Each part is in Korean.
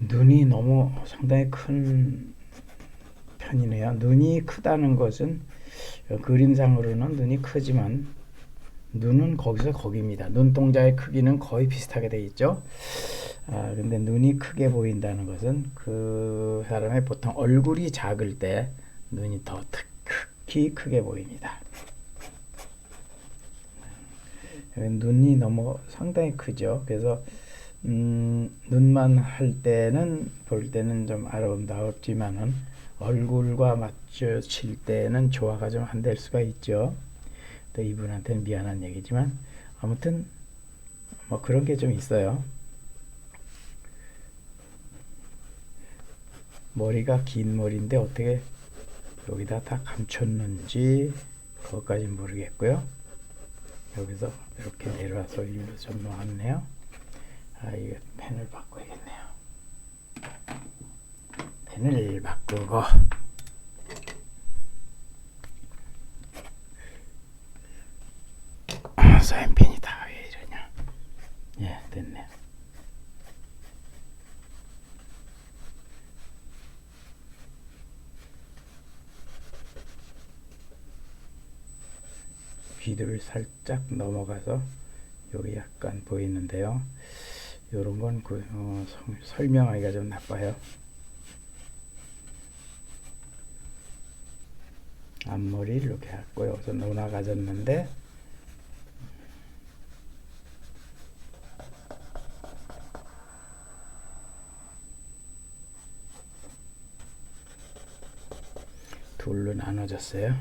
눈이 너무 상당히 큰 편이네요. 눈이 크다는 것은 그림상으로는 눈이 크지만 눈은 거기서 거기입니다. 눈동자의 크기는 거의 비슷하게 돼 있죠. 아, 근데 눈이 크게 보인다는 것은 그 사람의 보통 얼굴이 작을 때 눈이 더 특히 크게 보입니다. 눈이 너무 상당히 크죠. 그래서 음, 눈만 할 때는 볼 때는 좀 아름다웠지만은 얼굴과 맞춰칠 때는 조화가 좀 안 될 수가 있죠. 또 이분한테는 미안한 얘기지만 아무튼 뭐 그런 게 좀 있어요. 머리가 긴 머리인데 어떻게 여기다 다 감췄는지 그것까지는 모르겠고요. 여기서 이렇게 내려와서 일로 좀 놓았네요. 아, 이거 펜을 바꿔야겠네요. 펜을 바꾸고 아, 사인펜이 다. 왜 이러냐? 예, 됐네요. 귀를 살짝 넘어가서 여기 약간 보이는데요. 이런 건 그, 어, 성- 설명하기가 좀 나빠요. 앞머리를 이렇게 하고 여기서 노나 가졌는데 둘로 나눠졌어요.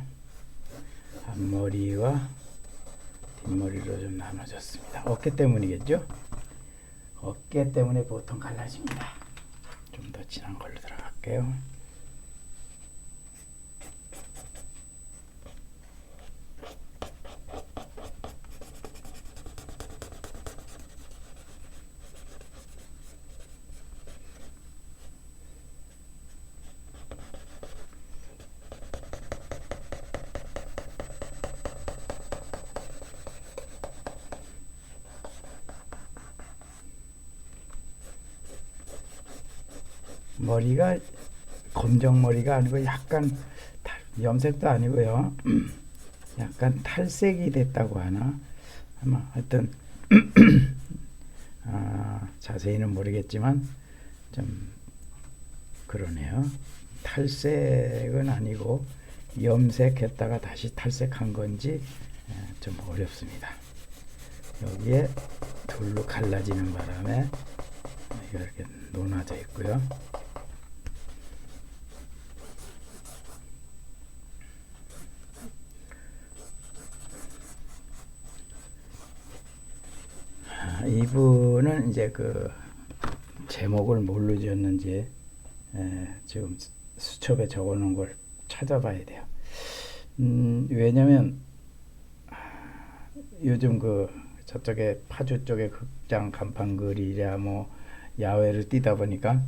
앞머리와 뒷머리로 좀 나눠졌습니다. 어깨 때문이겠죠? 어깨 때문에 보통 갈라집니다. 좀 더 진한 걸로 들어갈게요. 머리가 검정 머리가 아니고 약간 탈- 염색도 아니고요. 약간 탈색이 됐다고 하나 아마 하여튼 아, 자세히는 모르겠지만 좀 그러네요. 탈색은 아니고 염색했다가 다시 탈색한 건지 예, 좀 어렵습니다. 여기에 둘로 갈라지는 바람에 이렇게 논아져 있고요. 아, 이제 그 제목을 뭘로 지었는지 에, 지금 수- 수첩에 적어놓은 걸 찾아봐야 돼요. 음, 왜냐면 아, 요즘 그 저쪽에 파주 쪽에 극장 간판 글이랴 뭐 야외를 뛰다 보니까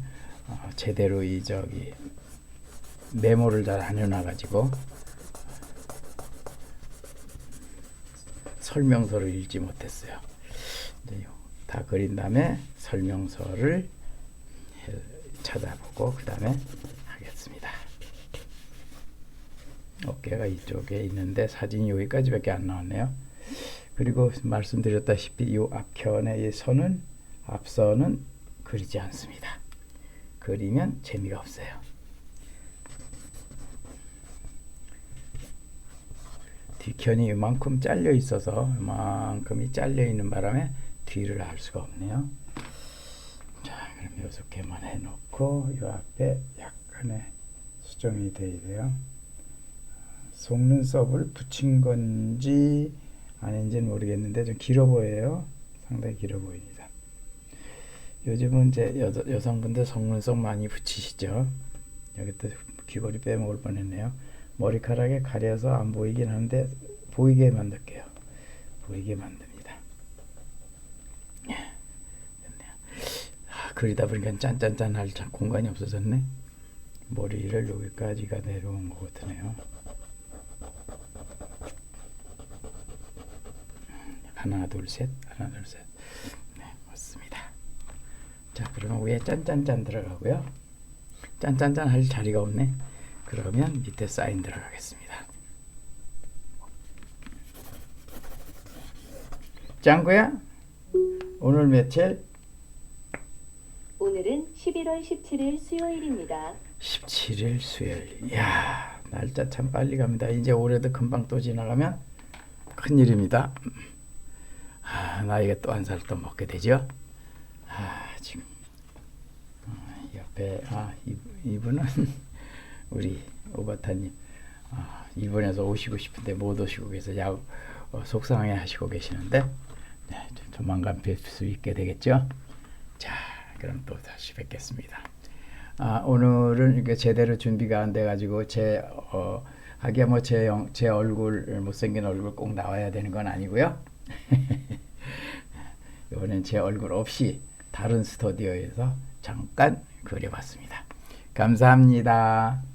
어, 제대로 이 저기 메모를 잘 안 해놔가지고 설명서를 읽지 못했어요. 다 그린 다음에 설명서를 해- 찾아보고 그 다음에 하겠습니다. 어깨가 이쪽에 있는데 사진이 여기까지밖에 안 나왔네요. 그리고 말씀드렸다시피 이 앞편의 이 선은 앞선은 그리지 않습니다. 그리면 재미가 없어요. 뒤편이 이만큼 잘려 있어서 이만큼이 잘려 있는 바람에 뒤를 알 수가 없네요. 자, 그럼 여섯 개만 해놓고 이 앞에 약간의 수정이 돼야 돼요. 속눈썹을 붙인 건지 아닌지는 모르겠는데 좀 길어 보여요. 상당히 길어 보입니다. 요즘은 이제 여, 여성분들 속눈썹 많이 붙이시죠. 여기 또 귀걸이 빼먹을 뻔했네요. 머리카락에 가려서 안 보이긴 하는데 보이게 만들게요. 보이게 만듭니다. 예, 됐네요. 아, 그리다 보니까 짠짠짠 할참 공간이 없어졌네. 머리를 여기까지가 내려온 것 같으네요. 하나 둘 셋, 하나 둘 셋. 네, 맞습니다. 자, 그러면 위에 짠짠짠 들어가고요. 짠짠짠 할 자리가 없네. 그러면 밑에 사인 들어가겠습니다. 짱구야, 오늘 며칠? 오늘은 11월 17일 수요일입니다. 17일 수요일. 이야, 날짜 참 빨리 갑니다. 이제 올해도 금방 또 지나가면 큰 일입니다. 아, 나이가 또 한 살 또 먹게 되죠. 아, 지금 어, 옆에 아, 이, 이분은 우리 오바타님 아, 일본에서 오시고 싶은데 못 오시고 계서 야 어, 속상해 하시고 계시는데 네, 좀 조만간 뵐 수 있게 되겠죠. 자, 그럼 또 다시 뵙겠습니다. 아, 오늘은 이게 제대로 준비가 안 돼가지고 제 어, 하기야 뭐제 제 얼굴 못생긴 얼굴 꼭 나와야 되는 건 아니고요. 이번엔 제 얼굴 없이 다른 스튜디오에서 잠깐 그려봤습니다. 감사합니다.